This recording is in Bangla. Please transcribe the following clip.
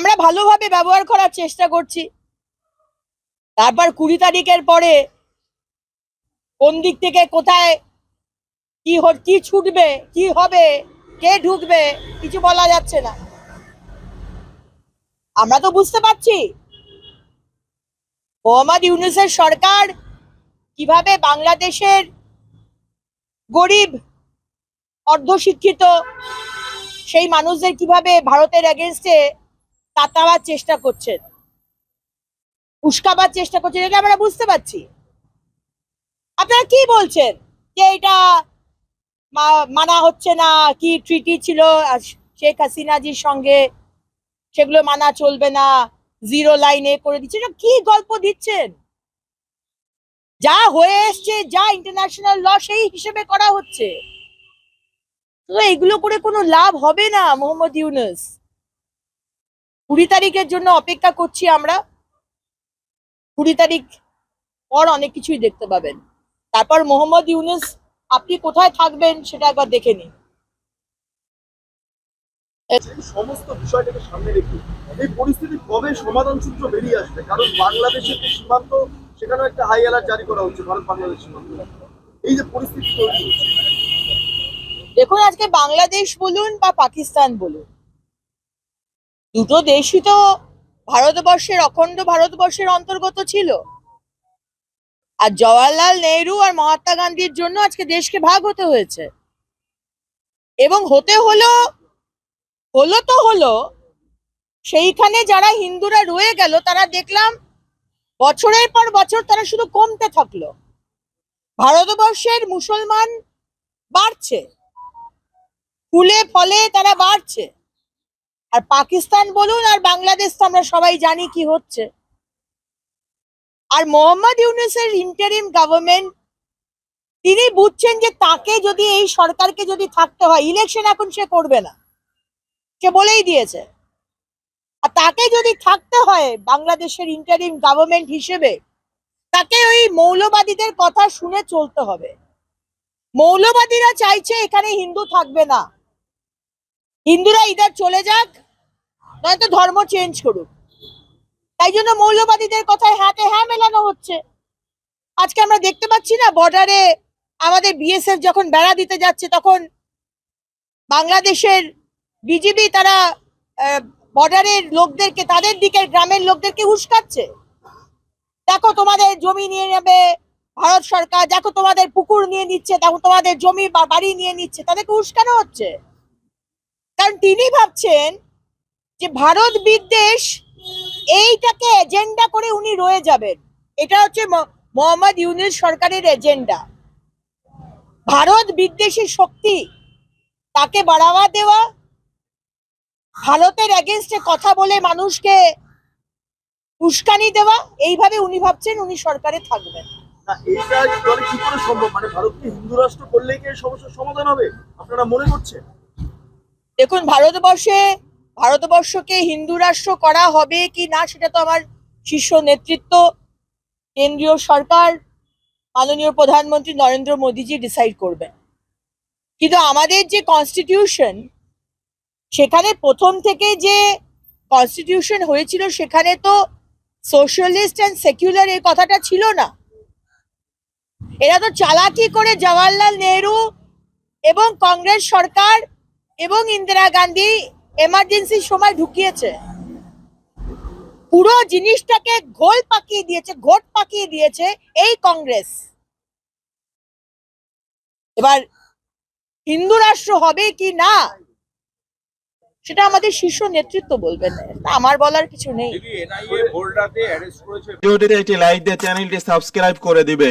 আমরা ভালোভাবে ব্যবহার করার চেষ্টা করছি। তারপর কুড়ি তারিখের পরে কোন দিক থেকে কোথায় কি কি ছুটবে, কি হবে, কে ঢুকবে কিছু বলা যাচ্ছে না। আমরা তো বুঝতে পারছি। মোহাম্মদ ইউনুসের সরকার কীভাবে বাংলাদেশের গরিব, অর্ধশিক্ষিত সেই মানুষদের কীভাবে ভারতের এগেনস্টে তাতাবার চেষ্টা করছেন। উস্কাবার চেষ্টা করছেন, এটা আমরা বুঝতে পারছি। আপনারা কি বলছেন যে এটা মানা হচ্ছে না? কি ট্রিটি ছিল? শেখ হাসিনাজির সঙ্গে সেগুলো মানা চলবে না? জিরো লাইনে করে দিচ্ছে। কি গল্প দিচ্ছেন? যা হয়ে এসছে, যা ইন্টারন্যাশনাল ল সেই হিসেবে করা হচ্ছে। তো এগুলো করে কোনো লাভ হবে না, মোহাম্মদ ইউনুস? কুড়ি তারিখের জন্য অপেক্ষা করছি আমরা। কুড়ি তারিখ পর অনেক কিছুই দেখতে পাবেন। তারপর মোহাম্মদ ইউনুস আপনি কোথায় থাকবেন সেটা একবার দেখে নিন। সমস্ত বিষয়টাকে সামনে রেখে এই পরিস্থিতি কবে সমাধান সূত্র বেরিয়ে আসবে? কারণ বাংলাদেশের যে সীমান্ত সেখানেও একটা হাই অ্যালার্ট জারি করা হচ্ছে ভারত বাংলাদেশ সীমান্ত। এই যে পরিস্থিতি তৈরি হচ্ছে। দেখুন আজকে বাংলাদেশ বলুন বা পাকিস্তান বলুন দুটো দেশই তো ভারতবর্ষের, অখণ্ড ভারতবর্ষের অন্তর্গত ছিল। আর জওয়াহরলাল নেহরু আর মহাত্মা গান্ধীর জন্য আজকে দেশকে ভাগ হতে হয়েছে। এবং হতে হলো হলো তো হলো, সেইখানে যারা হিন্দুরা রয়ে গেল, তারা দেখলাম বছরের পর বছর তারা শুধু কমতে থাকল। ভারতবর্ষের মুসলমান বাড়ছে। ফুলে ফলে তারা বাড়ছে। আর পাকিস্তান বলুন আর বাংলাদেশ তো আমরা সবাই জানি কি হচ্ছে। আর মোহাম্মদ ইউনুসের ইন্টারিম গভর্নমেন্ট তিনি বুঝছেন যে তাকে যদি এই সরকারকে যদি থাকতে হয় ইলেকশন এখন সে করবে না। সে বলেই দিয়েছে। আর তাকে যদি থাকতে হয় বাংলাদেশের ইন্টারিম গভর্নমেন্ট হিসেবে, তাকে ওই মৌলবাদীদের কথা শুনে চলতে হবে। মৌলবাদীরা চাইছে এখানে হিন্দু থাকবে না। হিন্দুরা ইদার চলে যাক নয়তো ধর্ম চেঞ্জ করুক। তাই জন্য মৌলবাদীদের কথায় হাতে হ্যাঁ মেলানো হচ্ছে। আজকে আমরা দেখতে পাচ্ছি না বর্ডারে আমাদের বিএসএফ যখন বেড়া দিতে যাচ্ছে, তখন বাংলাদেশের বিজিবি তারা বর্ডারের লোকদেরকে, তাদের দিকের গ্রামের লোকদেরকে উস্কাচ্ছে দেখো তোমাদের জমি নিয়ে নেবে ভারত সরকার, দেখো তোমাদের পুকুর নিয়ে নিচ্ছে, দেখো তোমাদের জমি বা বাড়ি নিয়ে নিচ্ছে, তাদেরকে উস্কানো হচ্ছে? কারণ তিনি ভাবছেন যে ভারত বিদ্বেষ এইটাকে এজেন্ডা করে উনি রয়ে যাবেন। এটা হচ্ছে মোহাম্মদ ইউনুস সরকারের এজেন্ডা ভারত বিদ্বেষী শক্তি তাকে বাড়াওয়া দেওয়া ভারতের এগেনস্টে কথা বলে মানুষকে উস্কানি দেওয়া এইভাবে উনি ভাবছেন উনি সরকারে থাকবেন। মানে দেখুন ভারতবর্ষে ভারতবর্ষকে হিন্দু রাষ্ট্র করা হবে কি না সেটা তো আমার শীর্ষ নেতৃত্ব, কেন্দ্রীয় সরকার, মাননীয় প্রধানমন্ত্রী নরেন্দ্র মোদীজি ডিসাইড করবেন। কিন্তু আমাদের যে কনস্টিটিউশন সেখানে প্রথম থেকে যে কনস্টিটিউশন হয়েছিল সেখানে তো সোশ্যালিস্ট অ্যান্ড সেকুলার এই কথাটা ছিল না। এরা তো চালাকি করে জওয়াহরলাল নেহরু এবং কংগ্রেস সরকার এবং ইন্দিরা গান্ধী এমার্জেন্সির সময় ঢুকিয়েছে। পুরো জিনিসটাকে ঘোল পাকিয়ে দিয়েছে ঘোট পাকিয়ে দিয়েছে এই কংগ্রেস। এবার হিন্দু রাষ্ট্র হবে কি না সেটা আমাদের শীর্ষ নেতৃত্ব বলবেন আমার বলার কিছু নেই। একটি লাইক দিয়ে চ্যানেলটি সাবস্ক্রাইব করে দিবে।